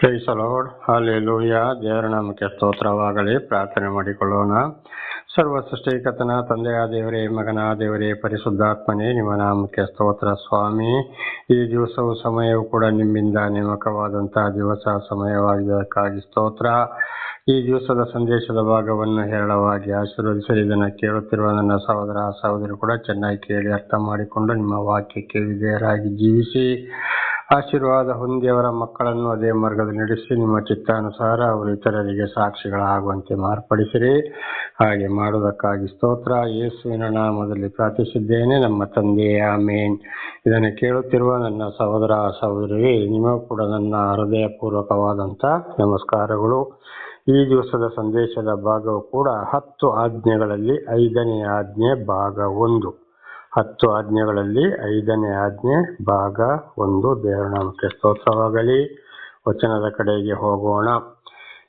Price ಅಲ್ಲಿ hallelujah ದೇವರ ನಾಮಕ್ಕೆ ಸ್ತೋತ್ರವಾಗಲಿ. ಪ್ರಾರ್ಥನೆ ಮಾಡಿಕೊಳ್ಳೋಣ. ಸರ್ವ ಸೃಷ್ಟಿಕತನ ತಂದೆಯ ದೇವರೇ, ಮಗನ ದೇವರೇ, ಪರಿಶುದ್ಧಾತ್ಮನೇ, ನಿಮ್ಮ ನಾಮಕ್ಕೆ ಸ್ತೋತ್ರ ಸ್ವಾಮಿ. ಈ ದಿವಸವು ಸಮಯವು ಕೂಡ ನಿಮ್ಮಿಂದ ನೇಮಕವಾದಂತಹ ದಿವಸ ಸಮಯವಾಗಿದ್ದಕ್ಕಾಗಿ ಸ್ತೋತ್ರ. ಈ ದಿವಸದ ಸಂದೇಶದ ಭಾಗವನ್ನು ಹೇರಳವಾಗಿ ಆಶೀರ್ವದಿಸಲಿ ಇದನ್ನು ಕೇಳುತ್ತಿರುವ ನನ್ನ ಸಹೋದರ, ಸಹೋದರಿ ಕೂಡ ಚೆನ್ನಾಗಿ ಕೇಳಿ ಅರ್ಥ ಮಾಡಿಕೊಂಡು ನಿಮ್ಮ ವಾಕ್ಯಕ್ಕೆ ವಿಧೇಯರಾಗಿ ಜೀವಿಸಿ. ಆಶೀರ್ವಾದ ಹೊಂದಿಯವರ ಮಕ್ಕಳನ್ನು ಅದೇ ಮಾರ್ಗದಲ್ಲಿ ನಡೆಸಿ ನಿಮ್ಮ ಚಿತ್ತಾನುಸಾರ ಅವರು ಇತರರಿಗೆ ಸಾಕ್ಷಿಗಳಾಗುವಂತೆ ಮಾರ್ಪಡಿಸಿರಿ. ಹಾಗೆ ಮಾಡುವುದಕ್ಕಾಗಿ ಸ್ತೋತ್ರ. ಯೇಸುವಿನ ನಾಮದಲ್ಲಿ ಪ್ರಾರ್ಥಿಸಿದ್ದೇನೆ. ನಮ್ಮ ತಂದೆಯ ಮೇನ್ ಇದನ್ನು ಕೇಳುತ್ತಿರುವ ನನ್ನ ಸಹೋದರ ಸಹೋದರಿ ನಿಮಗೂ ಕೂಡ ನನ್ನ ಹೃದಯಪೂರ್ವಕವಾದಂಥ ನಮಸ್ಕಾರಗಳು. ಈ ದಿವಸದ ಸಂದೇಶದ ಭಾಗವು ಕೂಡ ಹತ್ತು ಆಜ್ಞೆಗಳಲ್ಲಿ ಐದನೇ ಆಜ್ಞೆ ಭಾಗ ಒಂದು. ಹತ್ತು ಆಜ್ಞೆಗಳಲ್ಲಿ ಐದನೇ ಆಜ್ಞೆ, ಭಾಗ ಒಂದು ದೇವರ ನಾಮಕ್ಕೆ ಸ್ತೋತ್ರವಾಗಲಿ. ವಚನದ ಕಡೆಗೆ ಹೋಗೋಣ.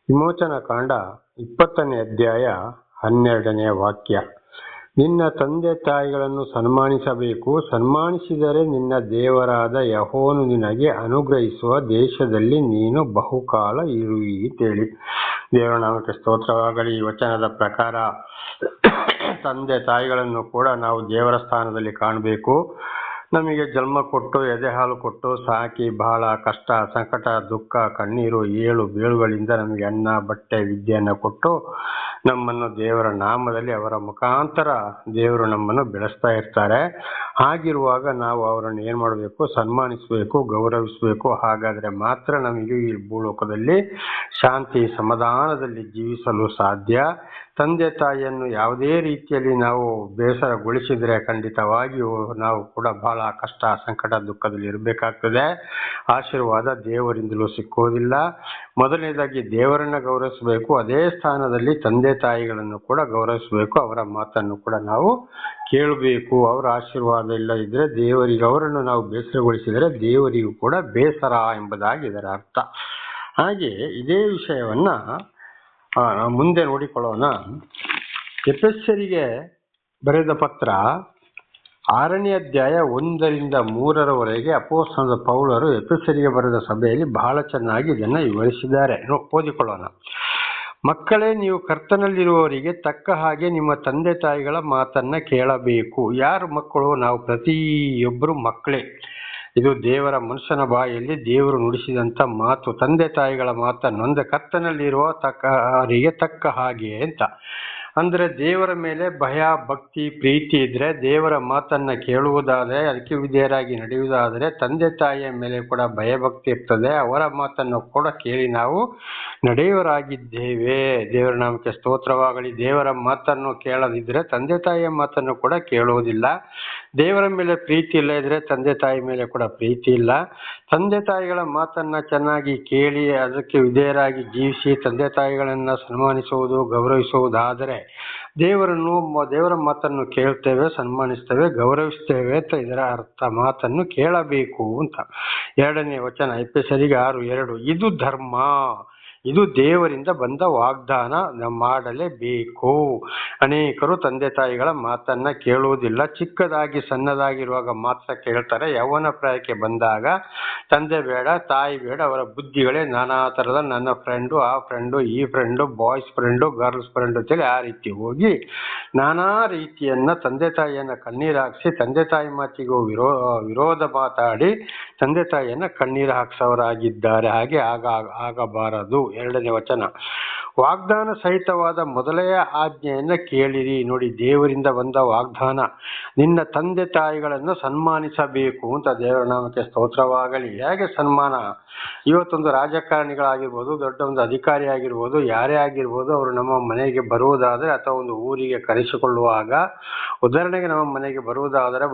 ವಿಮೋಚನ ಕಾಂಡ ಇಪ್ಪತ್ತನೇ ಅಧ್ಯಾಯ ಹನ್ನೆರಡನೇ ವಾಕ್ಯ. ನಿನ್ನ ತಂದೆ ತಾಯಿಗಳನ್ನು ಸನ್ಮಾನಿಸಬೇಕು. ಸನ್ಮಾನಿಸಿದರೆ ನಿನ್ನ ದೇವರಾದ ಯಹೋನು ನಿನಗೆ ಅನುಗ್ರಹಿಸುವ ದೇಶದಲ್ಲಿ ನೀನು ಬಹುಕಾಲ ಇರುವಿ ಅಂತೇಳಿ. ದೇವರ ನಾಮಕ್ಕೆ ಸ್ತೋತ್ರವಾಗಲಿ. ವಚನದ ಪ್ರಕಾರ ತಂದೆ ತಾಯಿಗಳನ್ನು ಕೂಡ ನಾವು ದೇವರ ಸ್ಥಾನದಲ್ಲಿ ಕಾಣಬೇಕು. ನಮಗೆ ಜನ್ಮ ಕೊಟ್ಟು, ಎದೆ ಹಾಲು ಕೊಟ್ಟು, ಸಾಕಿ ಬಹಳ ಕಷ್ಟ, ಸಂಕಟ, ದುಃಖ, ಕಣ್ಣೀರು, ಏಳು ಬೀಳುಗಳಿಂದ ನಮಗೆ ಅನ್ನ, ಬಟ್ಟೆ, ವಿದ್ಯೆಯನ್ನು ಕೊಟ್ಟು ನಮ್ಮನ್ನು ದೇವರ ನಾಮದಲ್ಲಿ ಅವರ ಮುಖಾಂತರ ದೇವರು ನಮ್ಮನ್ನು ಬೆಳೆಸ್ತಾ ಇರ್ತಾರೆ. ಹಾಗಿರುವಾಗ ನಾವು ಅವರನ್ನು ಏನು ಮಾಡಬೇಕು? ಸನ್ಮಾನಿಸಬೇಕು, ಗೌರವಿಸಬೇಕು. ಹಾಗಾದರೆ ಮಾತ್ರ ನಮಗೆ ಈ ಭೂಲೋಕದಲ್ಲಿ ಶಾಂತಿ, ಸಮಾಧಾನದಲ್ಲಿ ಜೀವಿಸಲು ಸಾಧ್ಯ. ತಂದೆ ತಾಯಿಯನ್ನು ಯಾವುದೇ ರೀತಿಯಲ್ಲಿ ನಾವು ಬೇಸರಗೊಳಿಸಿದರೆ ಖಂಡಿತವಾಗಿಯೂ ನಾವು ಕೂಡ ಬಹಳ ಕಷ್ಟ, ಸಂಕಟ, ದುಃಖದಲ್ಲಿ ಇರಬೇಕಾಗ್ತದೆ. ಆಶೀರ್ವಾದ ದೇವರಿಂದಲೂ ಸಿಕ್ಕುವುದಿಲ್ಲ. ಮೊದಲನೇದಾಗಿ ದೇವರನ್ನ ಗೌರವಿಸಬೇಕು. ಅದೇ ಸ್ಥಾನದಲ್ಲಿ ತಂದೆ ತಾಯಿಗಳನ್ನು ಕೂಡ ಗೌರವಿಸಬೇಕು. ಅವರ ಮಾತನ್ನು ಕೂಡ ನಾವು ಕೇಳಬೇಕು. ಅವರ ಆಶೀರ್ವಾದ ಇಲ್ಲ ಇದ್ರೆ ದೇವರಿಗೆ, ಅವರನ್ನು ನಾವು ಬೇಸರಗೊಳಿಸಿದರೆ ದೇವರಿಗೂ ಕೂಡ ಬೇಸರ ಎಂಬುದಾಗಿ ಇದರ ಅರ್ಥ. ಹಾಗೆ ಇದೇ ವಿಷಯವನ್ನ ನಾವು ಮುಂದೆ ನೋಡಿಕೊಳ್ಳೋಣ. ಎಪೆಸ್ಸರಿಗೆ ಬರೆದ ಪತ್ರ ಆರನೇ ಅಧ್ಯಾಯ ಒಂದರಿಂದ ಮೂರರವರೆಗೆ ಅಪೋಸ್ತನದ ಪೌಲರು ಎಪೆಸ್ಸರಿಗೆ ಬರೆದ ಸಭೆಯಲ್ಲಿ ಬಹಳ ಚೆನ್ನಾಗಿ ಇದನ್ನು ವಿವರಿಸಿದ್ದಾರೆ. ಓದಿಕೊಳ್ಳೋಣ. ಮಕ್ಕಳೇ, ನೀವು ಕರ್ತನಲ್ಲಿರುವವರಿಗೆ ತಕ್ಕ ಹಾಗೆ ನಿಮ್ಮ ತಂದೆ ತಾಯಿಗಳ ಮಾತನ್ನ ಕೇಳಬೇಕು. ಯಾರು ಮಕ್ಕಳು? ನಾವು ಪ್ರತಿಯೊಬ್ಬರು ಮಕ್ಕಳೇ. ಇದು ದೇವರ ಮನುಷ್ಯನ ಬಾಯಲ್ಲಿ ದೇವರು ನುಡಿಸಿದಂತ ಮಾತು, ತಂದೆ ತಾಯಿಗಳ ಮಾತನ್ನು ಅಂದ್ರೆ ತಕ್ಕ ಅವರಿಗೆ ತಕ್ಕ ಹಾಗೆ ಅಂತ. ಅಂದ್ರೆ ದೇವರ ಮೇಲೆ ಭಯ, ಭಕ್ತಿ, ಪ್ರೀತಿ ಇದ್ರೆ ದೇವರ ಮಾತನ್ನ ಕೇಳುವುದಾದರೆ ಅದಕ್ಕೆ ವಿಧೇಯರಾಗಿ ನಡೆಯುವುದಾದರೆ ತಂದೆ ತಾಯಿಯ ಮೇಲೆ ಕೂಡ ಭಯ, ಭಕ್ತಿ ಇರ್ತದೆ. ಅವರ ಮಾತನ್ನು ಕೂಡ ಕೇಳಿ ನಾವು ನಡೆಯುವರಾಗಿದ್ದೇವೆ ದೇವರ ನಾಮಕ್ಕೆ ಸ್ತೋತ್ರವಾಗಲಿ. ದೇವರ ಮಾತನ್ನು ಕೇಳದಿದ್ರೆ ತಂದೆ ತಾಯಿಯ ಮಾತನ್ನು ಕೂಡ ಕೇಳುವುದಿಲ್ಲ. ದೇವರ ಮೇಲೆ ಪ್ರೀತಿ ಇಲ್ಲ ಇದ್ರೆ ತಂದೆ ತಾಯಿ ಮೇಲೆ ಕೂಡ ಪ್ರೀತಿ ಇಲ್ಲ. ತಂದೆ ತಾಯಿಗಳ ಮಾತನ್ನ ಚೆನ್ನಾಗಿ ಕೇಳಿ ಅದಕ್ಕೆ ವಿಧೇಯರಾಗಿ ಜೀವಿಸಿ ತಂದೆ ತಾಯಿಗಳನ್ನ ಸನ್ಮಾನಿಸುವುದು, ಗೌರವಿಸುವುದಾದರೆ ದೇವರನ್ನು, ದೇವರ ಮಾತನ್ನು ಕೇಳ್ತೇವೆ, ಸನ್ಮಾನಿಸ್ತೇವೆ, ಗೌರವಿಸ್ತೇವೆ ಅಂತ ಇದರ ಅರ್ಥ ಮಾತನ್ನು ಕೇಳಬೇಕು ಅಂತ. ಎರಡನೇ ವಚನ ಎಪ್ಪೆಸರಿಗೆ ಆರು ಎರಡು, ಇದು ಧರ್ಮ. ಇದು ದೇವರಿಂದ ಬಂದ ವಾಗ್ದಾನ ಮಾಡಲೇಬೇಕು. ಅನೇಕರು ತಂದೆ ತಾಯಿಗಳ ಮಾತನ್ನ ಕೇಳುವುದಿಲ್ಲ. ಚಿಕ್ಕದಾಗಿ ಸಣ್ಣದಾಗಿರುವಾಗ ಮಾತ್ರ ಕೇಳ್ತಾರೆ. ಯೌವನ ಪ್ರಾಯಕ್ಕೆ ಬಂದಾಗ ತಂದೆ ಬೇಡ, ತಾಯಿ ಬೇಡ, ಅವರ ಬುದ್ಧಿಗಳೇ ನಾನಾ ಥರದ ನನ್ನ ಫ್ರೆಂಡು ಆ ಫ್ರೆಂಡು ಈ friend boys friend girls friend ಅಂತೇಳಿ ಆ ರೀತಿ ಹೋಗಿ ನಾನಾ ರೀತಿಯನ್ನ ತಂದೆ ತಾಯಿಯನ್ನ ಕಣ್ಣೀರು ಹಾಕಿಸಿ ತಂದೆ ತಾಯಿ ಮಾತಿಗೂ ವಿರೋ, ವಿರೋಧ ಮಾತಾಡಿ ತಂದೆ ತಾಯಿಯನ್ನ ಕಣ್ಣೀರು ಹಾಕ್ಸೋರಾಗಿದ್ದಾರೆ ಹಾಗೆ ಆಗ, ಆಗಬಾರದು. ಎರಡನೇ ವಚನ. ವಾಗ್ದಾನ ಸಹಿತವಾದ ಮೊದಲೆಯ ಆಜ್ಞೆಯನ್ನು ಕೇಳಿರಿ. ನೋಡಿ, ದೇವರಿಂದ ಬಂದ ವಾಗ್ದಾನ. ನಿನ್ನ ತಂದೆ ತಾಯಿಗಳನ್ನು ಸನ್ಮಾನಿಸಬೇಕು ಅಂತ ದೇವರ ನಾಮಕ್ಕೆ ಸ್ತೋತ್ರವಾಗಲಿ. ಹೇಗೆ ಸನ್ಮಾನ? ಇವತ್ತೊಂದು ರಾಜಕಾರಣಿಗಳಾಗಿರ್ಬೋದು ದೊಡ್ಡ ಒಂದು ಅಧಿಕಾರಿ ಆಗಿರ್ಬೋದು ಯಾರೇ ಆಗಿರ್ಬೋದು, ಅವರು ನಮ್ಮ ಮನೆಗೆ ಬರುವುದಾದರೆ ಅಥವಾ ಒಂದು ಊರಿಗೆ ಕರೆಸಿಕೊಳ್ಳುವಾಗ ಉದಾಹರಣೆಗೆ ನಮ್ಮ ಮನೆಗೆ ಬರುವುದಾದರೆ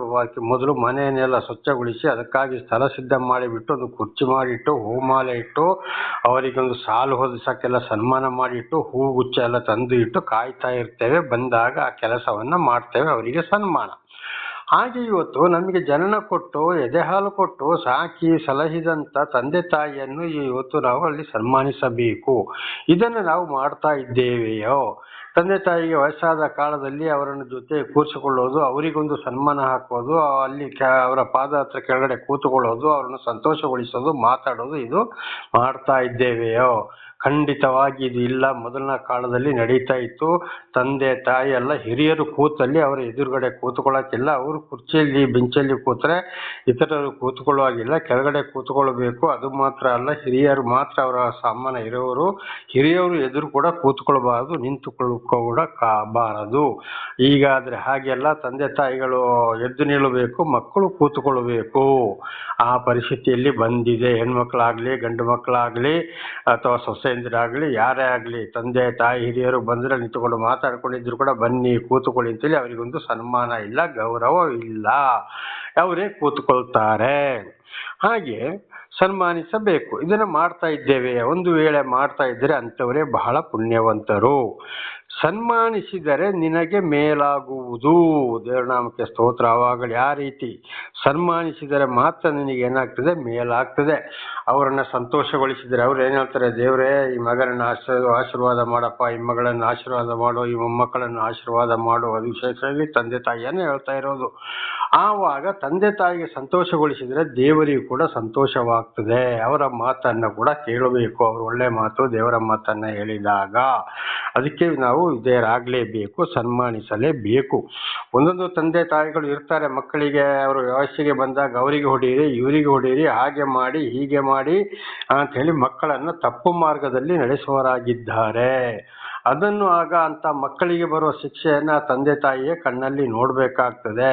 ಮೊದಲು ಮನೆಯನ್ನೆಲ್ಲ ಸ್ವಚ್ಛಗೊಳಿಸಿ ಅದಕ್ಕಾಗಿ ಸ್ಥಳ ಸಿದ್ಧ ಮಾಡಿಬಿಟ್ಟು ಒಂದು ಕುರ್ಚಿ ಮಾಡಿಟ್ಟು, ಹೂಮಾಲೆ ಇಟ್ಟು, ಅವರಿಗೆ ಒಂದು ಸಾಲು ಹೊದಿಸಕ್ಕೆಲ್ಲ ಸನ್ಮಾನ ಮಾಡಿಟ್ಟು ಹೂಗುಚ್ಚ ಎಲ್ಲ ತಂದು ಇಟ್ಟು ಕಾಯ್ತಾ ಇರ್ತೇವೆ. ಬಂದಾಗ ಆ ಕೆಲಸವನ್ನ ಮಾಡ್ತೇವೆ ಅವರಿಗೆ ಸನ್ಮಾನ. ಹಾಗೆ ಇವತ್ತು ನಮಗೆ ಜನನ ಕೊಟ್ಟು, ಎದೆಹಾಲು ಕೊಟ್ಟು, ಸಾಕಿ ಸಲಹಿದಂತ ತಂದೆ ತಾಯಿಯನ್ನು ಇವತ್ತು ನಾವು ಅಲ್ಲಿ ಸನ್ಮಾನಿಸಬೇಕು. ಇದನ್ನು ನಾವು ಮಾಡ್ತಾ ಇದ್ದೇವೆಯೋ? ತಂದೆ ತಾಯಿಗೆ ವಯಸ್ಸಾದ ಕಾಲದಲ್ಲಿ ಅವರನ್ನು ಜೊತೆ ಕೂರಿಸಿಕೊಳ್ಳೋದು, ಅವರಿಗೊಂದು ಸನ್ಮಾನ ಹಾಕೋದು, ಅಲ್ಲಿ ಅವರ ಪಾದ ಹತ್ರ ಕೆಳಗಡೆ ಕೂತುಕೊಳ್ಳೋದು, ಅವರನ್ನು ಸಂತೋಷಗೊಳಿಸೋದು, ಮಾತಾಡೋದು ಇದು ಮಾಡ್ತಾ ಇದ್ದೇವೆಯೋ? ಖಂಡಿತವಾಗಿ ಇದು ಇಲ್ಲ. ಮೊದಲಿನ ಕಾಲದಲ್ಲಿ ನಡೀತಾ ಇತ್ತು. ತಂದೆ, ತಾಯಿ ಎಲ್ಲ ಹಿರಿಯರು ಕೂತಲ್ಲಿ ಅವರ ಎದುರುಗಡೆ ಕೂತ್ಕೊಳ್ಳೋಕ್ಕಿಲ್ಲ. ಅವರು ಕುರ್ಚಿಯಲ್ಲಿ, ಬೆಂಚಲ್ಲಿ ಕೂತ್ರೆ ಇತರರು ಕೂತ್ಕೊಳ್ಳುವಾಗಿಲ್ಲ. ಕೆಳಗಡೆ ಕೂತ್ಕೊಳ್ಬೇಕು. ಅದು ಮಾತ್ರ ಅಲ್ಲ. ಹಿರಿಯರು ಮಾತ್ರ ಅವರ ಸಾಮಾನ್ಯ ಇರೋರು. ಹಿರಿಯವರು ಎದುರು ಕೂಡ ಕೂತ್ಕೊಳ್ಬಾರದು. ನಿಂತುಕೊಳ್ಳ ಕೂಡ ಕಾಬಾರದು. ಈಗ ಆದ್ರೆ ಹಾಗೆಲ್ಲ ತಂದೆ, ತಾಯಿಗಳು ಎದ್ದು ನಿಲ್ಲಬೇಕು. ಮಕ್ಕಳು ಕೂತ್ಕೊಳ್ಬೇಕು. ಆ ಪರಿಸ್ಥಿತಿಯಲ್ಲಿ ಬಂದಿದೆ. ಹೆಣ್ಮಕ್ಳಾಗ್ಲಿ, ಗಂಡು ಮಕ್ಕಳಾಗ್ಲಿ ಅಥವಾ ಸೊಸೆಯಂದಿರಾಗ್ಲಿ ಯಾರೇ ಆಗಲಿ, ತಂದೆ, ತಾಯಿ, ಹಿರಿಯರು ಬಂದ್ರೆ ನಿಂತುಕೊಂಡು ಮಾತಾಡ್ಕೊಂಡಿದ್ರು ಕೂಡ ಬನ್ನಿ, ಕೂತುಕೊಳ್ಳಿ ಅಂತೇಳಿ ಅವರಿಗೊಂದು ಸನ್ಮಾನ ಇಲ್ಲ, ಗೌರವ ಇಲ್ಲ. ಅವರೇ ಕೂತ್ಕೊಳ್ತಾರೆ. ಹಾಗೆ ಸನ್ಮಾನಿಸಬೇಕು. ಇದನ್ನ ಮಾಡ್ತಾ ಇದ್ದೇವೆ. ಒಂದು ವೇಳೆ ಮಾಡ್ತಾ ಇದ್ದರೆ ಅಂಥವರೇ ಬಹಳ ಪುಣ್ಯವಂತರು. ಸನ್ಮಾನಿಸಿದರೆ ನಿನಗೆ ಮೇಲಾಗುವುದು. ದೇವರನಾಮಕ್ಕೆ ಸ್ತೋತ್ರ. ಆವಾಗಲೇ ಆ ರೀತಿ ಸನ್ಮಾನಿಸಿದರೆ ಮಾತ್ರ ನಿನಗೆ ಏನಾಗ್ತದೆ? ಮೇಲಾಗ್ತದೆ. ಅವರನ್ನು ಸಂತೋಷಗೊಳಿಸಿದರೆ ಅವ್ರು ಏನು ಹೇಳ್ತಾರೆ? ದೇವರೇ, ಈ ಮಗನನ್ನು ಆಶೀರ್ವಾದ ಆಶೀರ್ವಾದ ಮಾಡಪ್ಪ. ಈ ಮಗಳನ್ನು ಆಶೀರ್ವಾದ ಮಾಡು. ಈ ಮೊಮ್ಮಕ್ಕಳನ್ನು ಆಶೀರ್ವಾದ ಮಾಡು. ಅದು ವಿಶೇಷವಾಗಿ ತಂದೆ ತಾಯಿಯನ್ನು ಹೇಳ್ತಾ ಇರೋದು. ಆವಾಗ ತಂದೆ ತಾಯಿಗೆ ಸಂತೋಷಗೊಳಿಸಿದರೆ ದೇವರಿಗೂ ಕೂಡ ಸಂತೋಷವಾಗ್ತದೆ. ಅವರ ಮಾತನ್ನು ಕೂಡ ಕೇಳಬೇಕು. ಅವರು ಒಳ್ಳೆ ಮಾತು ದೇವರ ಮಾತನ್ನು ಹೇಳಿದಾಗ. ಅದಕ್ಕೆ ನಾವು ವಿಧೇಯರಾಗಲೇಬೇಕು, ಸನ್ಮಾನಿಸಲೇಬೇಕು. ಒಂದೊಂದು ತಂದೆ ತಾಯಿಗಳು ಇರ್ತಾರೆ ಮಕ್ಕಳಿಗೆ, ಅವರು ವಯಸ್ಸಿಗೆ ಬಂದಾಗ ಅವರಿಗೆ ಹೊಡೀರಿ ಇವರಿಗೆ ಹೊಡೀರಿ ಹಾಗೆ ಮಾಡಿ, ಹೀಗೆ ಮಾಡಿ ಅಂತ ಹೇಳಿ ಮಕ್ಕಳನ್ನು ತಪ್ಪು ಮಾರ್ಗದಲ್ಲಿ ನಡೆಸುವವರಾಗಿದ್ದಾರೆ. ಅದನ್ನು ಆಗ ಅಂತ ಮಕ್ಕಳಿಗೆ ಬರುವ ಶಿಕ್ಷೆಯನ್ನ ತಂದೆ ತಾಯಿಯೇ ಕಣ್ಣಲ್ಲಿ ನೋಡಬೇಕಾಗ್ತದೆ.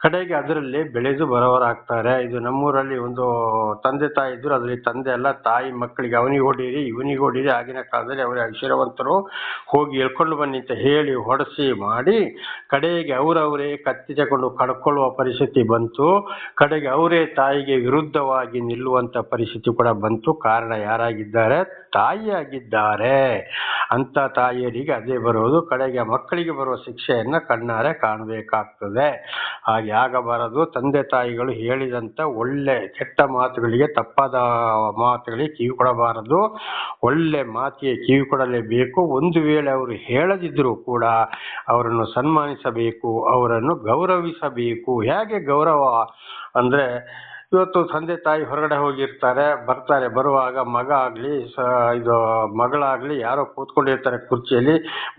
ಕಡೆಗೆ ಅದರಲ್ಲಿ ಬೆಳೆದು ಬರೋರಾಗ್ತಾರೆ ಇದು ನಮ್ಮೂರಲ್ಲಿ ಒಂದು ತಂದೆ ತಾಯಿ ಇದ್ರು, ಅದರಲ್ಲಿ ತಂದೆ ಅಲ್ಲ, ತಾಯಿ ಮಕ್ಕಳಿಗೆ ಅವನಿಗೆ ಹೊಡೀರಿ, ಇವನಿಗೆ ಹೊಡೀರಿ, ಆಗಿನ ಕಾಲದಲ್ಲಿ ಅವರ ಐಶ್ವರ್ಯವಂತರು ಹೋಗಿ ಎಳ್ಕೊಂಡು ಬನ್ನಿ ಅಂತ ಹೇಳಿ ಹೊಡೆಸಿ ಮಾಡಿ ಕಡೆಗೆ ಅವರವರೇ ಕತ್ತಿ ತಗೊಂಡು ಕಡ್ಕೊಳ್ಳುವ ಪರಿಸ್ಥಿತಿ ಬಂತು. ಕಡೆಗೆ ಅವರೇ ತಾಯಿಗೆ ವಿರುದ್ಧವಾಗಿ ನಿಲ್ಲುವಂತ ಪರಿಸ್ಥಿತಿ ಕೂಡ ಬಂತು. ಕಾರಣ ಯಾರಾಗಿದ್ದಾರೆ? ತಾಯಿಯಾಗಿದ್ದಾರೆ ಅಂತ ತಾಯಿಯರಿಗೆ ಅದೇ ಬರೋದು ಕಡೆಗೆ ಮಕ್ಕಳಿಗೆ ಬರುವ ಶಿಕ್ಷೆಯನ್ನು ಕಣ್ಣಾರೆ ಕಾಣಬೇಕಾಗ್ತದೆ. ಹಾಗೆ ಆಗಬಾರದು. ತಂದೆ ತಾಯಿಗಳು ಹೇಳಿದಂತ ಒಳ್ಳೆ ಕೆಟ್ಟ ಮಾತುಗಳಿಗೆ, ತಪ್ಪಾದ ಮಾತುಗಳಿಗೆ ಕಿವಿ ಕೊಡಬಾರದು. ಒಳ್ಳೆ ಮಾತಿಗೆ ಕಿವಿ ಕೊಡಲೇಬೇಕು. ಒಂದು ವೇಳೆ ಅವರು ಹೇಳದಿದ್ದರೂ ಕೂಡ ಅವರನ್ನು ಸನ್ಮಾನಿಸಬೇಕು, ಅವರನ್ನು ಗೌರವಿಸಬೇಕು. ಹೇಗೆ ಗೌರವ ಅಂದ್ರೆ ಇವತ್ತು ತಂದೆ ತಾಯಿ ಹೊರಗಡೆ ಹೋಗಿರ್ತಾರೆ, ಬರ್ತಾರೆ. ಬರುವಾಗ ಮಗ ಆಗ್ಲಿ ಇದು, ಮಗಳಾಗ್ಲಿ ಯಾರೋ ಕೂತ್ಕೊಂಡಿರ್ತಾರೆ ಕುರ್ಚಿಯಲ್ಲಿ.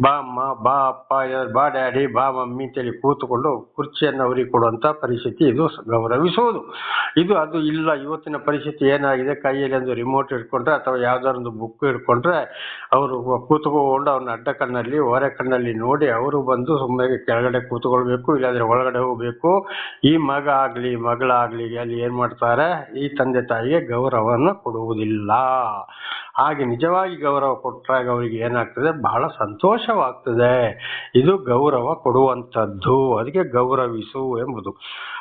ಬಾ ಅಮ್ಮ, ಬಾ ಅಪ್ಪ ಬಾ ಡ್ಯಾಡಿ, ಬಾ ಮಮ್ಮಿ ಅಂತೇಳಿ ಕೂತ್ಕೊಂಡು ಕುರ್ಚಿಯನ್ನು ಅವರಿಗೆ ಕೊಡುವಂತ ಪರಿಸ್ಥಿತಿ ಇದು ಗೌರವಿಸುವುದು. ಇದು ಅದು ಇಲ್ಲ, ಇವತ್ತಿನ ಪರಿಸ್ಥಿತಿ ಏನಾಗಿದೆ? ಕೈಯಲ್ಲಿ ಒಂದು ರಿಮೋಟ್ ಇಟ್ಕೊಂಡ್ರೆ ಅಥವಾ ಯಾವ್ದಾದ್ರು ಒಂದು ಬುಕ್ ಇಟ್ಕೊಂಡ್ರೆ ಅವರು ಕೂತ್ಕೊಂಡು ಅವ್ರನ್ನ ಅಡ್ಡ ಕಣ್ಣಲ್ಲಿ ಹೊರೆ ಕಣ್ಣಲ್ಲಿ ನೋಡಿ ಅವರು ಬಂದು ಸುಮ್ಮನೆ ಕೆಳಗಡೆ ಕೂತ್ಕೊಳ್ಬೇಕು, ಇಲ್ಲಾದ್ರೆ ಒಳಗಡೆ ಹೋಗ್ಬೇಕು. ಈ ಮಗ ಆಗ್ಲಿ, ಮಗಳಾಗ್ಲಿ, ಅಲ್ಲಿ ಏನ್ ಮಾಡ್ತಾರೆ, ಈ ತಂದೆ ತಾಯಿಗೆ ಗೌರವವನ್ನು ಕೊಡುವುದಿಲ್ಲ. ಹಾಗೆ ನಿಜವಾಗಿ ಗೌರವ ಕೊಟ್ಟಾಗ ಅವರಿಗೆ ಏನಾಗ್ತದೆ? ಬಹಳ ಸಂತೋಷವಾಗ್ತದೆ. ಇದು ಗೌರವ ಕೊಡುವಂಥದ್ದು, ಅದಕ್ಕೆ ಗೌರವಿಸು ಎಂಬುದು.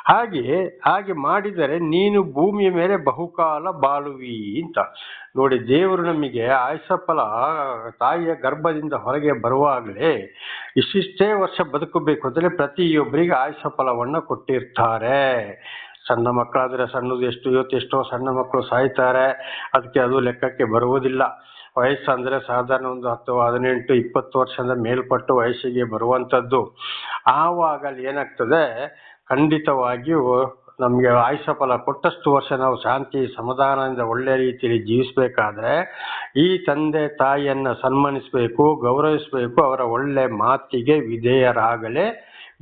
ಹಾಗೆ ಹಾಗೆ ಮಾಡಿದರೆ ನೀನು ಭೂಮಿಯ ಮೇಲೆ ಬಹುಕಾಲ ಬಾಳುವಿ ಅಂತ. ನೋಡಿ, ದೇವರು ನಮಗೆ ಆಯುಷ ಫಲ ತಾಯಿಯ ಗರ್ಭದಿಂದ ಹೊರಗೆ ಬರುವಾಗಲೇ ಇಷ್ಟಿಷ್ಟೇ ವರ್ಷ ಬದುಕಬೇಕು ಅಂತಲೇ ಪ್ರತಿಯೊಬ್ಬರಿಗೆ ಆಯುಷ ಫಲವನ್ನು ಕೊಟ್ಟಿರ್ತಾರೆ. ಸಣ್ಣ ಮಕ್ಕಳಾದ್ರೆ ಸಣ್ಣದು ಎಷ್ಟು ಇವತ್ತು ಎಷ್ಟೋ ಸಣ್ಣ ಮಕ್ಕಳು ಸಾಯ್ತಾರೆ. ಅದಕ್ಕೆ ಅದು ಲೆಕ್ಕಕ್ಕೆ ಬರುವುದಿಲ್ಲ. ವಯಸ್ಸಂದ್ರೆ ಸಾಧಾರಣ ಒಂದು ಹತ್ತು, ಹದಿನೆಂಟು, ಇಪ್ಪತ್ತು ವರ್ಷದ ಮೇಲ್ಪಟ್ಟು ವಯಸ್ಸಿಗೆ ಬರುವಂಥದ್ದು. ಆವಾಗ ಏನಾಗ್ತದೆ? ಖಂಡಿತವಾಗಿಯೂ ನಮಗೆ ಆಯುಷ ಫಲ ಕೊಟ್ಟಷ್ಟು ವರ್ಷ ನಾವು ಶಾಂತಿ, ಸಮಾಧಾನದಿಂದ ಒಳ್ಳೆ ರೀತಿಯಲ್ಲಿ ಜೀವಿಸಬೇಕಾದ್ರೆ ಈ ತಂದೆ, ತಾಯಿಯನ್ನು ಸನ್ಮಾನಿಸಬೇಕು, ಗೌರವಿಸಬೇಕು ಅವರ ಒಳ್ಳೆ ಮಾತಿಗೆ ವಿಧೇಯರಾಗಲೇ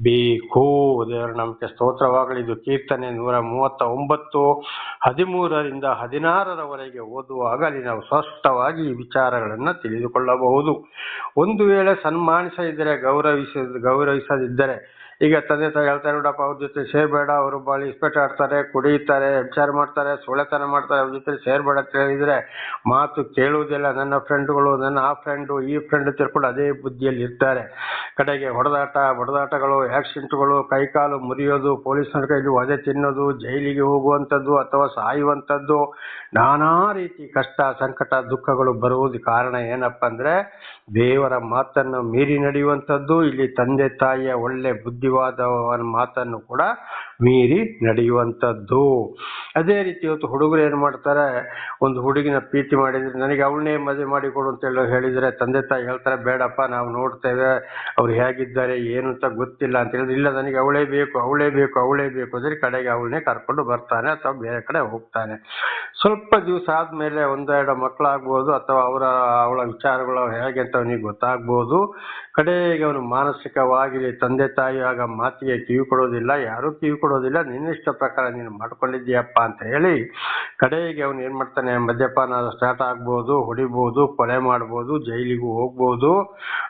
ಬೇಕು. ದೇವರ, ನಮಗೆ ಸ್ತೋತ್ರವಾಗಲಿ ಇದು ಕೀರ್ತನೆ ನೂರ ಮೂವತ್ತ ಒಂಬತ್ತು ಹದಿಮೂರರಿಂದ ಹದಿನಾರರವರೆಗೆ ಓದುವಾಗ ಅಲ್ಲಿ ನಾವು ಸ್ಪಷ್ಟವಾಗಿ ವಿಚಾರಗಳನ್ನು ತಿಳಿದುಕೊಳ್ಳಬಹುದು. ಒಂದು ವೇಳೆ ಸನ್ಮಾನಿಸದಿದ್ದರೆ ಗೌರವಿಸ ಗೌರವಿಸದಿದ್ದರೆ ಈಗ ತಂದೆ ತಾಯಿ ಹೇಳ್ತಾರೆ ನೋಡಪ್ಪ ಅವ್ರ ಜೊತೆ ಸೇರ್ಬೇಡ, ಅವರು ಬಾಳಿ ಇಸ್ಪೆಟ್ ಆಡ್ತಾರೆ ಕುಡಿಯುತ್ತಾರೆ ವಿಚಾರ ಮಾಡ್ತಾರೆ ಸೊಳೆತನ ಮಾಡ್ತಾರೆ, ಅವ್ರ ಜೊತೆ ಸೇರ್ಬೇಡ ಅಂತ ಹೇಳಿದ್ರೆ ಮಾತು ಕೇಳುವುದಿಲ್ಲ. ನನ್ನ ಫ್ರೆಂಡ್ಗಳು ನನ್ನ ಆ ಫ್ರೆಂಡು ಈ ಫ್ರೆಂಡ್ ತಿಳ್ಕೊಂಡು ಅದೇ ಬುದ್ಧಿಯಲ್ಲಿ ಇರ್ತಾರೆ. ಕಡೆಗೆ ಹೊಡೆದಾಟ ಹೊಡೆದಾಟಗಳು ಆಕ್ಸಿಡೆಂಟ್ಗಳು ಕೈಕಾಲು ಮುರಿಯೋದು ಪೊಲೀಸರ ಕೈಲಿ ವಧೆ ತಿನ್ನೋದು, ಜೈಲಿಗೆ ಹೋಗುವಂಥದ್ದು ಅಥವಾ ಸಾಯುವಂಥದ್ದು, ನಾನಾ ರೀತಿ ಕಷ್ಟ, ಸಂಕಟ, ದುಃಖಗಳು ಬರುವುದು ಕಾರಣ ಏನಪ್ಪ ಅಂದರೆ ದೇವರ ಮಾತನ್ನು ಮೀರಿ ನಡೆಯುವಂಥದ್ದು, ಇಲ್ಲಿ ತಂದೆ ತಾಯಿಯ ಒಳ್ಳೆ ಬುದ್ಧಿ ಬುದ್ಧಿವಾದ ಮಾತನ್ನು ಕೂಡ ಮೀರಿ ನಡೆಯುವಂಥದ್ದು. ಅದೇ ರೀತಿ ಇವತ್ತು ಹುಡುಗರು ಏನು ಮಾಡ್ತಾರೆ, ಒಂದು ಹುಡುಗಿನ ಪ್ರೀತಿ ಮಾಡಿದರೆ ನನಗೆ ಅವಳನ್ನೇ ಮದುವೆ ಮಾಡಿಕೊಡು ಅಂತ ಹೇಳಿದರೆ ಹೇಳಿದ್ರೆ ತಂದೆ ತಾಯಿ ಹೇಳ್ತಾರೆ, ಬೇಡಪ್ಪ, ನಾವು ನೋಡ್ತೇವೆ, ಅವ್ರು ಹೇಗಿದ್ದಾರೆ, ಏನು ಅಂತ ಗೊತ್ತಿಲ್ಲ ಅಂತ ಹೇಳಿದ್ರೆ, ಇಲ್ಲ, ನನಗೆ ಅವಳೇ ಬೇಕು ಅವಳೇ ಬೇಕು ಅವಳೇ ಬೇಕು ಅಂದರೆ ಕಡೆಗೆ ಅವಳನ್ನೇ ಕರ್ಕೊಂಡು ಬರ್ತಾನೆ ಅಥವಾ ಬೇರೆ ಕಡೆ ಹೋಗ್ತಾನೆ. ಸ್ವಲ್ಪ ದಿವಸ ಆದಮೇಲೆ ಒಂದೆರಡು ಮಕ್ಕಳಾಗ್ಬೋದು ಅಥವಾ ಅವರ, ಅವಳ ವಿಚಾರಗಳು ಹೇಗೆ ಅಂತ ಅವನಿಗೆ ಗೊತ್ತಾಗ್ಬೋದು. ಕಡೆಗೆ ಅವನು ಮಾನಸಿಕವಾಗಿ ತಂದೆ ತಾಯಿ ಆಗ ಮಾತಿಗೆ ಕಿವಿ ಕೊಡೋದಿಲ್ಲ ಯಾರೂ ಕಿವಿ ಕೊಡೋದಿಲ್ಲ. ನಿನ್ನಿಷ್ಟ ಪ್ರಕಾರ ನೀನು ಮಾಡ್ಕೊಂಡಿದ್ದೀಯಪ್ಪ ಅಂತ ಹೇಳಿ ಕಡೆಗೆ ಅವನು ಏನ್ ಮಾಡ್ತಾನೆ, ಮದ್ಯಪಾನ ಸ್ಟಾರ್ಟ್ ಆಗ್ಬೋದು, ಹೊಡಿಬೋದು, ಕೊಲೆ ಮಾಡ್ಬೋದು, ಜೈಲಿಗೂ ಹೋಗ್ಬೋದು,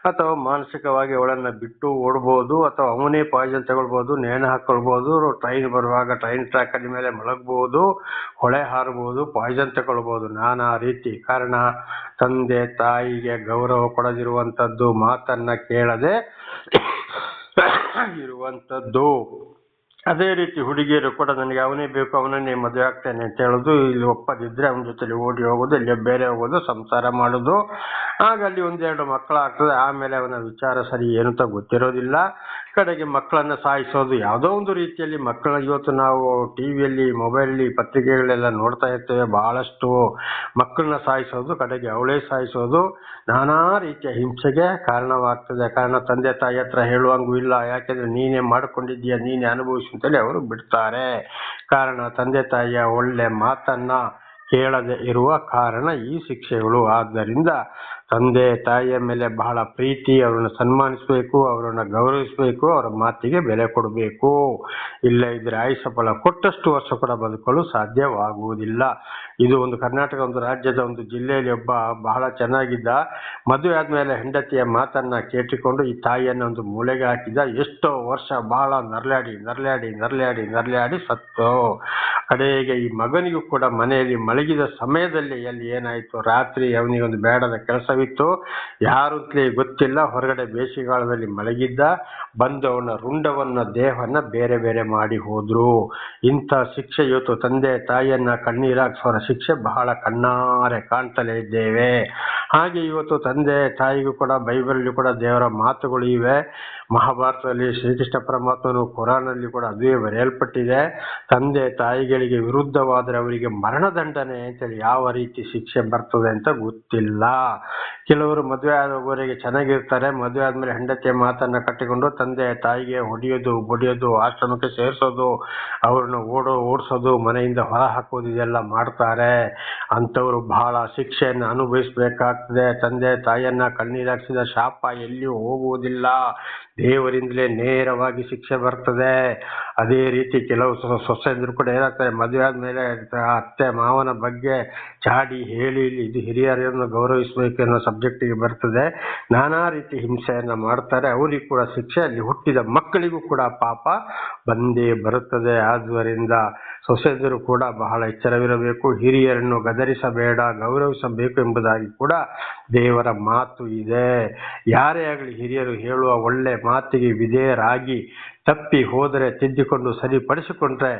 ಅಥವಾ ಮಾನಸಿಕವಾಗಿ ಅವಳನ್ನ ಬಿಟ್ಟು ಓಡ್ಬೋದು, ಅಥವಾ ಅವನೇ ಪಾಯ್ಸನ್ ತಗೊಳ್ಬೋದು, ನೇಣು ಹಾಕೊಳ್ಬೋದು ಟ್ರೈನ್ ಬರುವಾಗ ಟ್ರೈನ್ ಟ್ರ್ಯಾಕ್ ಅಲ್ಲಿ ಮೇಲೆ ಮಲಗ್ಬೋದು, ಹೊಳೆ ಹಾರಬಹುದು ಪಾಯ್ಸನ್ ತಗೊಳ್ಬೋದು. ನಾನಾ ರೀತಿ ಕಾರಣ, ತಂದೆ, ತಾಯಿಗೆ ಗೌರವ ಕೊಡದಿರುವಂತದ್ದು, ಮಾತನ್ನ ಕೇಳದೆ ಇರುವಂತದ್ದು. ಅದೇ ರೀತಿ ಹುಡುಗಿಯರು ಕೂಡ ನನಗೆ ಅವನೇ ಬೇಕು, ಅವನನ್ನೇ ಮದುವೆ ಆಗ್ತೇನೆ ಅಂತ ಹೇಳೋದು, ಇಲ್ಲಿ ಒಪ್ಪದಿದ್ರೆ ಅವನ ಜೊತೆಲಿ ಓಡಿ ಹೋಗೋದು, ಇಲ್ಲಿ ಬೇರೆ ಹೋಗೋದು, ಸಂಸಾರ ಮಾಡೋದು. ಆಗ ಅಲ್ಲಿ ಒಂದೆರಡು ಮಕ್ಕಳಾಗ್ತದೆ, ಆಮೇಲೆ ಅವನ ವಿಚಾರ ಸರಿ ಏನು ಅಂತ ಗೊತ್ತಿರೋದಿಲ್ಲ. ಕಡೆಗೆ ಮಕ್ಕಳನ್ನ ಸಾಯಿಸೋದು ಯಾವುದೋ ಒಂದು ರೀತಿಯಲ್ಲಿ ಮಕ್ಕಳ ಇವತ್ತು ನಾವು ಟಿವಿಯಲ್ಲಿ ಮೊಬೈಲ್ ಪತ್ರಿಕೆಗಳೆಲ್ಲ ನೋಡ್ತಾ ಇರ್ತೇವೆ. ಬಹಳಷ್ಟು ಮಕ್ಕಳನ್ನ ಸಾಯಿಸೋದು, ಕಡೆಗೆ ಅವಳೇ ಸಾಯಿಸೋದು ನಾನಾ ರೀತಿಯ ಹಿಂಸೆಗೆ ಕಾರಣವಾಗ್ತದೆ. ಕಾರಣ ತಂದೆ, ತಾಯಿ ಹತ್ರ ಹೇಳುವಂಗೂ ಇಲ್ಲ. ಯಾಕೆಂದ್ರೆ ನೀನೇ ಮಾಡ್ಕೊಂಡಿದ್ದೀಯ, ನೀನೇ ಅನುಭವಿಸು ಅಂತೇಳಿ ಅವರು ಬಿಡ್ತಾರೆ. ಕಾರಣ ತಂದೆ, ತಾಯಿಯ ಒಳ್ಳೆ ಮಾತನ್ನ ಕೇಳದೆ ಇರುವ ಕಾರಣ ಈ ಶಿಕ್ಷೆಗಳು. ಆದ್ದರಿಂದ ತಂದೆ ತಾಯಿಯ ಮೇಲೆ ಬಹಳ ಪ್ರೀತಿ, ಅವರನ್ನು ಸನ್ಮಾನಿಸಬೇಕು, ಅವರನ್ನು ಗೌರವಿಸಬೇಕು, ಅವರ ಮಾತಿಗೆ ಬೆಲೆ ಕೊಡಬೇಕು. ಇಲ್ಲ ಇದ್ರೆ ಆಯುಷ ಫಲ ಕೊಟ್ಟಷ್ಟು ವರ್ಷ ಕೂಡ ಬದುಕಲು ಸಾಧ್ಯವಾಗುವುದಿಲ್ಲ. ಇದು ಒಂದು ಕರ್ನಾಟಕ ಒಂದು ರಾಜ್ಯದ ಒಂದು ಜಿಲ್ಲೆಯಲ್ಲಿ ಒಬ್ಬ ಬಹಳ ಚೆನ್ನಾಗಿದ್ದ, ಮದುವೆ ಆದ್ಮೇಲೆ ಹೆಂಡತಿಯ ಮಾತನ್ನ ಕೇಳಿಕೊಂಡು ಈ ತಾಯಿಯನ್ನು ಒಂದು ಮೂಲೆಗೆ ಹಾಕಿದ, ಎಷ್ಟೋ ವರ್ಷ ಬಹಳ ನರಳಾಡಿ ನರಳಾಡಿ ನರಳಾಡಿ ನರಳಾಡಿ ಸತ್ತು. ಕಡೆಗೆ ಈ ಮಗನಿಗೂ ಕೂಡ ಮನೆಯಲ್ಲಿ ಮಲಗಿದ ಸಮಯದಲ್ಲಿ ಅಲ್ಲಿ ಏನಾಯ್ತು? ರಾತ್ರಿ ಅವನಿಗೆ ಒಂದು ಬೇಡದ ಕೆಲಸವಿತ್ತು. ಯಾರು ಗೊತ್ತಿಲ್ಲ. ಹೊರಗಡೆ ಬೇಸಿಗೆಗಾಲದಲ್ಲಿ ಮಲಗಿದ್ದ ಬಂದು ಅವನ ರುಂಡವನ್ನ, ದೇಹವನ್ನ ಬೇರೆ ಬೇರೆ ಮಾಡಿ ಹೋದ್ರು. ಇಂಥ ಶಿಕ್ಷೆ ಇವತ್ತು ತಂದೆ ತಾಯಿಯನ್ನ ಕಣ್ಣೀರಾಕ್ಸೋರ ಶಿಕ್ಷೆ ಬಹಳ ಕಣ್ಣಾರೆ ಕಾಣ್ತಲೇ ಇದ್ದೇವೆ. ಹಾಗೆ ಇವತ್ತು ತಂದೆ ತಾಯಿಗೂ ಕೂಡ ಬೈಬಲ್ ಕೂಡ ದೇವರ ಮಾತುಗಳು ಇವೆ. ಮಹಾಭಾರತದಲ್ಲಿ ಶ್ರೀಕೃಷ್ಣ ಪರಮಾತ್ಮನು ಕುರಾನಲ್ಲಿ ಕೂಡ ಅದುವೇ ಬರೆಯಲ್ಪಟ್ಟಿದೆ. ತಂದೆ ತಾಯಿಗಳಿಗೆ ವಿರುದ್ಧವಾದರೆ ಅವರಿಗೆ ಮರಣದಂಡನೆ ಅಂತೇಳಿ ಯಾವ ರೀತಿ ಶಿಕ್ಷೆ ಬರ್ತದೆ ಅಂತ ಗೊತ್ತಿಲ್ಲ. ಕೆಲವರು ಮದುವೆ ಆದವರಿಗೆ ಚೆನ್ನಾಗಿರ್ತಾರೆ. ಮದುವೆ ಆದ್ಮೇಲೆ ಹೆಂಡತಿಯ ಮಾತನ್ನ ಕಟ್ಟಿಕೊಂಡು ತಂದೆ ತಾಯಿಗೆ ಹೊಡೆಯೋದು, ಬಡಿಯೋದು, ಆಶ್ರಮಕ್ಕೆ ಸೇರಿಸೋದು, ಅವ್ರನ್ನ ಓಡೋ, ಓಡಿಸೋದು, ಮನೆಯಿಂದ ಹೊರ ಹಾಕೋದು ಇದೆಲ್ಲ ಮಾಡ್ತಾರೆ. ಅಂಥವ್ರು ಬಹಳ ಶಿಕ್ಷೆಯನ್ನು ಅನುಭವಿಸಬೇಕಾಗ್ತದೆ. ತಂದೆ ತಾಯಿಯನ್ನ ಕಣ್ಣೀರಾಕ್ಸಿದ ಶಾಪ ಎಲ್ಲಿಯೂ ಹೋಗುವುದಿಲ್ಲ. ದೇವರಿಂದಲೇ ನೇರವಾಗಿ ಶಿಕ್ಷೆ ಬರ್ತದೆ. ಅದೇ ರೀತಿ ಕೆಲವು ಸೊಸೆ- ಇದ್ರು ಕೂಡ ಏನಾಗ್ತಾರೆ ಮದುವೆ ಆದ್ಮೇಲೆ ಅತ್ತೆ, ಮಾವನ ಬಗ್ಗೆ ಚಾಡಿ, ಹೇಳಿ, ಇದು ಹಿರಿಯರನ್ನು ಗೌರವಿಸಬೇಕು ಅನ್ನೋ ಸಬ್ಜೆಕ್ಟಿಗೆ ಬರ್ತದೆ. ನಾನಾ ರೀತಿ ಹಿಂಸೆಯನ್ನ ಮಾಡ್ತಾರೆ. ಅವರಿಗೂ ಕೂಡ ಶಿಕ್ಷೆ, ಅಲ್ಲಿ ಹುಟ್ಟಿದ ಮಕ್ಕಳಿಗೂ ಕೂಡ ಪಾಪ ಬಂದೇ ಬರುತ್ತದೆ. ಆದ್ದರಿಂದ ಸೊಸೆದರು ಕೂಡ ಬಹಳ ಎಚ್ಚರವಿರಬೇಕು. ಹಿರಿಯರನ್ನು ಗದರಿಸಬೇಡ, ಗೌರವಿಸಬೇಕು ಎಂಬುದಾಗಿ ಕೂಡ ದೇವರ ಮಾತು ಇದೆ. ಯಾರೇ ಆಗಲಿ ಹಿರಿಯರು ಹೇಳುವ ಒಳ್ಳೆ ಮಾತಿಗೆ ವಿಧೇಯರಾಗಿ ತಪ್ಪಿ ಹೋದರೆ ತಿದ್ದಿಕೊಂಡು ಸರಿಪಡಿಸಿಕೊಂಡ್ರೆ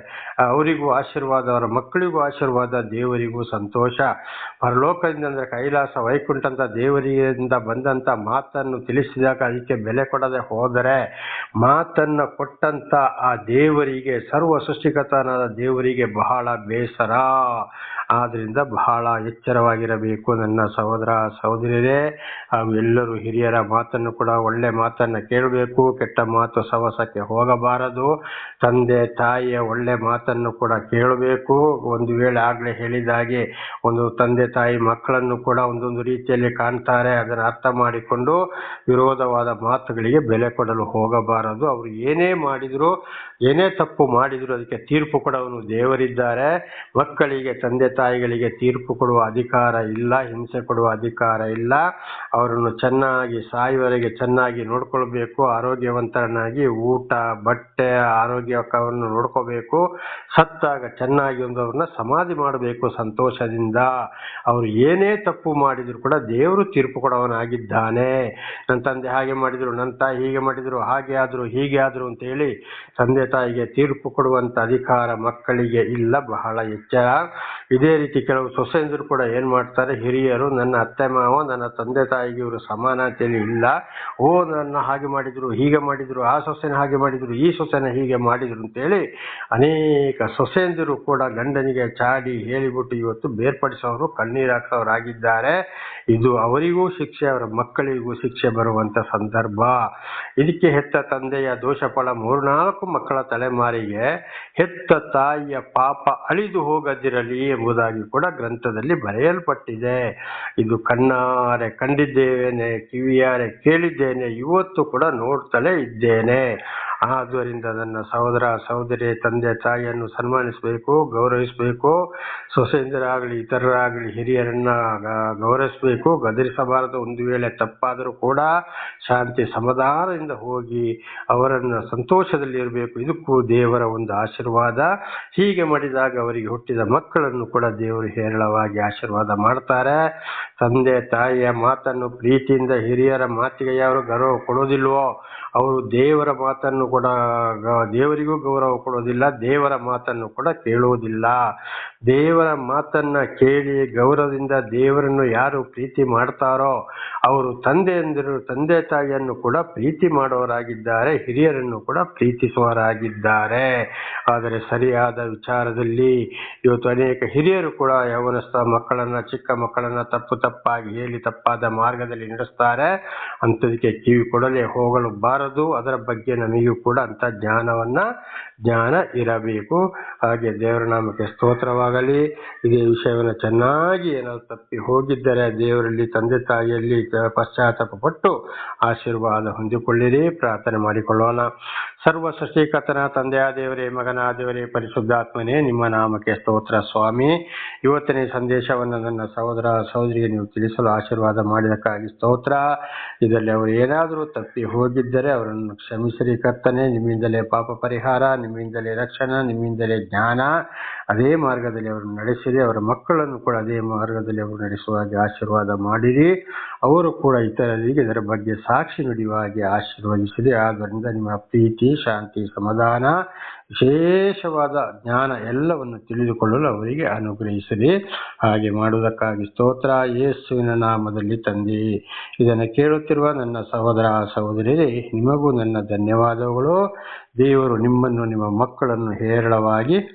ಅವರಿಗೂ ಆಶೀರ್ವಾದ, ಅವರ ಮಕ್ಕಳಿಗೂ ಆಶೀರ್ವಾದ, ದೇವರಿಗೂ ಸಂತೋಷ. ಪರಲೋಕದಿಂದ ಅಂದರೆ ಕೈಲಾಸ ವೈಕುಂಠ ಅಂತ ದೇವರಿಂದ ಬಂದಂಥ ಮಾತನ್ನು ತಿಳಿಸಿದಾಗ ಅದಕ್ಕೆ ಬೆಲೆ ಕೊಡದೆ ಹೋದರೆ ಮಾತನ್ನು ಕೊಟ್ಟಂಥ ಆ ದೇವರಿಗೆ, ಸರ್ವ ಸೃಷ್ಟಿಕತನಾದ ದೇವರಿಗೆ ಬಹಳ ಬೇಸರ. ಆದ್ದರಿಂದ ಬಹಳ ಎಚ್ಚರವಾಗಿರಬೇಕು ನನ್ನ ಸಹೋದರ, ಸಹೋದರಿಯರೇ. ಎಲ್ಲರೂ ಹಿರಿಯರ ಮಾತನ್ನು ಕೂಡ ಒಳ್ಳೆ ಮಾತನ್ನು ಕೇಳಬೇಕು, ಕೆಟ್ಟ ಮಾತು ಸವಸಕ್ಕೆ ಹೋಗಬಾರದು. ತಂದೆ, ತಾಯಿಯ ಒಳ್ಳೆ ಮಾತನ್ನು ಕೂಡ ಕೇಳಬೇಕು. ಒಂದು ವೇಳೆ ಆಗಲೇ ಹೇಳಿದ ಹಾಗೆ ಒಂದು ತಂದೆ, ತಾಯಿ ಮಕ್ಕಳನ್ನು ಕೂಡ ಒಂದೊಂದು ರೀತಿಯಲ್ಲಿ ಕಾಣ್ತಾರೆ. ಅದನ್ನು ಅರ್ಥ ಮಾಡಿಕೊಂಡು ವಿರೋಧವಾದ ಮಾತುಗಳಿಗೆ ಬೆಲೆ ಕೊಡಲು ಹೋಗಬಾರದು. ಅವರು ಏನೇ ಮಾಡಿದ್ರು ಏನೇ ತಪ್ಪು ಮಾಡಿದ್ರು ಅದಕ್ಕೆ ತೀರ್ಪು ಕೊಡವನು ದೇವರಿದ್ದಾರೆ. ಮಕ್ಕಳಿಗೆ, ತಂದೆ ತಾಯಿಗಳಿಗೆ ತೀರ್ಪು ಕೊಡುವ ಅಧಿಕಾರ ಇಲ್ಲ, ಹಿಂಸೆ ಕೊಡುವ ಅಧಿಕಾರ ಇಲ್ಲ. ಅವರನ್ನು ಚೆನ್ನಾಗಿ ಸಾಯುವವರೆಗೆ ಚೆನ್ನಾಗಿ ನೋಡ್ಕೊಳ್ಬೇಕು. ಆರೋಗ್ಯವಂತರನ್ನಾಗಿ ಊಟ, ಬಟ್ಟೆ ಆರೋಗ್ಯವನ್ನು ನೋಡ್ಕೋಬೇಕು ಸತ್ತಾಗ ಚೆನ್ನಾಗಿ ಒಂದು ಅವ್ರನ್ನ ಸಮಾಧಿ ಮಾಡಬೇಕು ಸಂತೋಷದಿಂದ. ಅವರು ಏನೇ ತಪ್ಪು ಮಾಡಿದ್ರು ಕೂಡ ದೇವರು ತೀರ್ಪು ಕೊಡವನಾಗಿದ್ದಾನೆ. ನನ್ನ ತಂದೆ ಹಾಗೆ ಮಾಡಿದ್ರು, ನನ್ನ ತಾಯಿ ಹೀಗೆ ಮಾಡಿದ್ರು, ಹಾಗೆ ಆದ್ರು, ಹೀಗೆ ಆದ್ರು ಅಂತ ಹೇಳಿ ತಂದೆ ತಾಯಿಗೆ ತೀರ್ಪು ಕೊಡುವಂತ ಅಧಿಕಾರ ಮಕ್ಕಳಿಗೆ ಇಲ್ಲ, ಬಹಳ ಎಚ್ಚರ. ಇದೇ ರೀತಿ ಕೆಲವು ಸೊಸೆಯಂದರು ಕೂಡ ಏನ್ ಮಾಡ್ತಾರೆ, ಹಿರಿಯರು, ನನ್ನ ಅತ್ತೆ ಮಾವ, ನನ್ನ ತಂದೆ ತಾಯಿಗೆ ಇವರು ಸಮಾನತೆಯಲ್ಲಿ ಇಲ್ಲ. ಓ, ನನ್ನ ಹಾಗೆ ಮಾಡಿದ್ರು, ಹೀಗೆ ಮಾಡಿದ್ರು, ಆ ಸೊಸೆನ ಹಾಗೆ ಮಾಡಿದ್ರು, ಈ ಸೊಸೆನ ಹೀಗೆ ಮಾಡಿದ್ರು ಅಂತೇಳಿ ಅನೇಕ ಸೊಸೆಯಂದಿರು ಕೂಡ ಗಂಡನಿಗೆ ಚಾಡಿ ಹೇಳಿಬಿಟ್ಟು ಇವತ್ತು ಬೇರ್ಪಡಿಸೋರು, ಕಣ್ಣೀರು ಹಾಕೋರಾಗಿದ್ದಾರೆ ಇದು ಅವರಿಗೂ ಶಿಕ್ಷೆ, ಅವರ ಮಕ್ಕಳಿಗೂ ಶಿಕ್ಷೆ ಬರುವಂತ ಸಂದರ್ಭ. ಇದಕ್ಕೆ ಹೆತ್ತ ತಂದೆಯ ದೋಷಫಲ ಮೂರ್ನಾಲ್ಕು ಮಕ್ಕಳ ತಲೆಮಾರಿಗೆ ಹೆತ್ತ ತಾಯಿಯ ಪಾಪ ಅಳಿದು ಹೋಗದಿರಲಿ ಎಂಬುದಾಗಿ ಕೂಡ ಗ್ರಂಥದಲ್ಲಿ ಬರೆಯಲ್ಪಟ್ಟಿದೆ. ಇದು ಕಣ್ಣಾರೆ ಕಂಡಿದ್ದೇನೆ, ಕಿವಿಯಾರೆ ಕೇಳಿದ್ದೇನೆ, ಇವತ್ತು ಕೂಡ ನೋಡ್ತಲೇ ಇದ್ದೇನೆ. ಆದ್ದರಿಂದ ನನ್ನ ಸಹೋದರ ಸಹೋದರಿ ತಂದೆ, ತಾಯಿಯನ್ನು ಸನ್ಮಾನಿಸಬೇಕು, ಗೌರವಿಸಬೇಕು, ಸೊಸೆಯಂದಿರಾಗಲಿ, ಇತರರಾಗಲಿ, ಹಿರಿಯರನ್ನ ಗೌರವಿಸಬೇಕು, ಗದರಿಸಬಾರದು. ಒಂದು ವೇಳೆ ತಪ್ಪಾದರೂ ಕೂಡ ಶಾಂತಿ ಸಮಾಧಾನದಿಂದ ಹೋಗಿ ಅವರನ್ನು ಸಂತೋಷದಲ್ಲಿ ಇರಬೇಕು. ಇದಕ್ಕೂ ದೇವರ ಒಂದು ಆಶೀರ್ವಾದ. ಹೀಗೆ ಮಾಡಿದಾಗ ಅವರಿಗೆ ಹುಟ್ಟಿದ ಮಕ್ಕಳನ್ನು ಕೂಡ ದೇವರು ಹೇರಳವಾಗಿ ಆಶೀರ್ವಾದ ಮಾಡ್ತಾರೆ. ತಂದೆ, ತಾಯಿಯ ಮಾತನ್ನು ಪ್ರೀತಿಯಿಂದ ಹಿರಿಯರ ಮಾತಿಗೆ ಯಾರು ಗೌರವ ಕೊಡೋದಿಲ್ವೋ ಅವರು ದೇವರ ಮಾತನ್ನು ಕೂಡ ದೇವರಿಗೂ ಗೌರವ ಕೊಡೋದಿಲ್ಲ ದೇವರ ಮಾತನ್ನು ಕೂಡ ಕೇಳುವುದಿಲ್ಲ. ದೇವರ ಮಾತನ್ನ ಕೇಳಿ ಗೌರವದಿಂದ ದೇವರನ್ನು ಯಾರು ಪ್ರೀತಿ ಮಾಡ್ತಾರೋ, ಅವರು ತಂದೆಯಂದಿರು, ತಂದೆ ತಾಯಿಯನ್ನು ಕೂಡ ಪ್ರೀತಿ ಮಾಡುವವರಾಗಿದ್ದಾರೆ, ಹಿರಿಯರನ್ನು ಕೂಡ ಪ್ರೀತಿಸುವರಾಗಿದ್ದಾರೆ ಆದರೆ ಸರಿಯಾದ ವಿಚಾರದಲ್ಲಿ ಇವತ್ತು ಅನೇಕ ಹಿರಿಯರು ಕೂಡ ಯವನಸ್ಥ ಮಕ್ಕಳನ್ನ, ಚಿಕ್ಕ ಮಕ್ಕಳನ್ನ ತಪ್ಪು ತಪ್ಪಾಗಿ ಹೇಳಿ ತಪ್ಪಾದ ಮಾರ್ಗದಲ್ಲಿ ನಡೆಸ್ತಾರೆ. ಅಂಥದಕ್ಕೆ ಕಿವಿ ಕೊಡಲೇ ಹೋಗಲು ಬಾರದು. ಅದರ ಬಗ್ಗೆ ನಮಗೂ ಕೂಡ ಅಂತ ಜ್ಞಾನವನ್ನ ಜ್ಞಾನ ಇರಬೇಕು. ಹಾಗೆ ದೇವರ ನಾಮಕ್ಕೆ ಸ್ತೋತ್ರವಾಗಲಿ. ಇದೇ ವಿಷಯವನ್ನು ಚೆನ್ನಾಗಿ ಏನಾದ್ರು ತಪ್ಪಿ ಹೋಗಿದ್ದರೆ ದೇವರಲ್ಲಿ ತಂದೆ ತಾಯಿಯಲ್ಲಿ ಪಶ್ಚಾತ್ತಾಪ ಪಟ್ಟು ಆಶೀರ್ವಾದ ಹೊಂದಿಕೊಳ್ಳಿರಿ. ಪ್ರಾರ್ಥನೆ ಮಾಡಿಕೊಳ್ಳೋಣ. ಸರ್ವ ಸೃಷ್ಟಿಕರ್ತನ ತಂದೆಯ ದೇವರೇ ಮಗನ ದೇವರೇ ಪರಿಶುದ್ಧಾತ್ಮನೇ, ನಿಮ್ಮ ನಾಮಕ್ಕೆ ಸ್ತೋತ್ರ ಸ್ವಾಮಿ. ಇವತ್ತಿನ ಸಂದೇಶವನ್ನು ನನ್ನ ಸಹೋದರ ಸಹೋದರಿಗೆ ನೀವು ತಿಳಿಸಲು ಆಶೀರ್ವಾದ ಮಾಡಿದಕ್ಕಾಗಿ ಸ್ತೋತ್ರ. ಇದರಲ್ಲಿ ಅವರು ಏನಾದರೂ ತಪ್ಪಿ ಹೋಗಿದ್ದರೆ ಅವರನ್ನು ಕ್ಷಮಿಸಿರಿ ಕರ್ತನೆ, ನಿಮ್ಮಿಂದಲೇ ಪಾಪ ಪರಿಹಾರ, ನಿಮ್ಮಿಂದಲೇ ರಕ್ಷಣೆ, ನಿಮ್ಮಿಂದಲೇ ಜ್ಞಾನ. ಅದೇ ಮಾರ್ಗದಲ್ಲಿ ಅವರು ನಡೆಸಿರಿ, ಅವರ ಮಕ್ಕಳನ್ನು ಕೂಡ ಅದೇ ಮಾರ್ಗದಲ್ಲಿ ಅವರು ನಡೆಸುವ ಹಾಗೆ ಆಶೀರ್ವಾದ ಮಾಡಿರಿ. ಅವರು ಕೂಡ ಇತರರಿಗೆ ಇದರ ಬಗ್ಗೆ ಸಾಕ್ಷಿ ನುಡಿಯುವ ಹಾಗೆ ಆಶೀರ್ವದಿಸಿರಿ. ಆದ್ದರಿಂದ ನಿಮ್ಮ ಪ್ರೀತಿ, ಶಾಂತಿ, ಸಮಾಧಾನ ವಿಶೇಷವಾದ ಜ್ಞಾನ ಎಲ್ಲವನ್ನು ತಿಳಿದುಕೊಳ್ಳಲು ಅವರಿಗೆ ಅನುಗ್ರಹಿಸಿರಿ. ಹಾಗೆ ಮಾಡುವುದಕ್ಕಾಗಿ ಸ್ತೋತ್ರ. ಯೇಸುವಿನ ನಾಮದಲ್ಲಿ ತಂದಿ. ಇದನ್ನು ಕೇಳುತ್ತಿರುವ ನನ್ನ ಸಹೋದರ ಸಹೋದರಿಯರೇ, ನಿಮಗೂ ನನ್ನ ಧನ್ಯವಾದಗಳು. ದೇವರು ನಿಮ್ಮನ್ನು, ನಿಮ್ಮ ಮಕ್ಕಳನ್ನು ಹೇರಳವಾಗಿ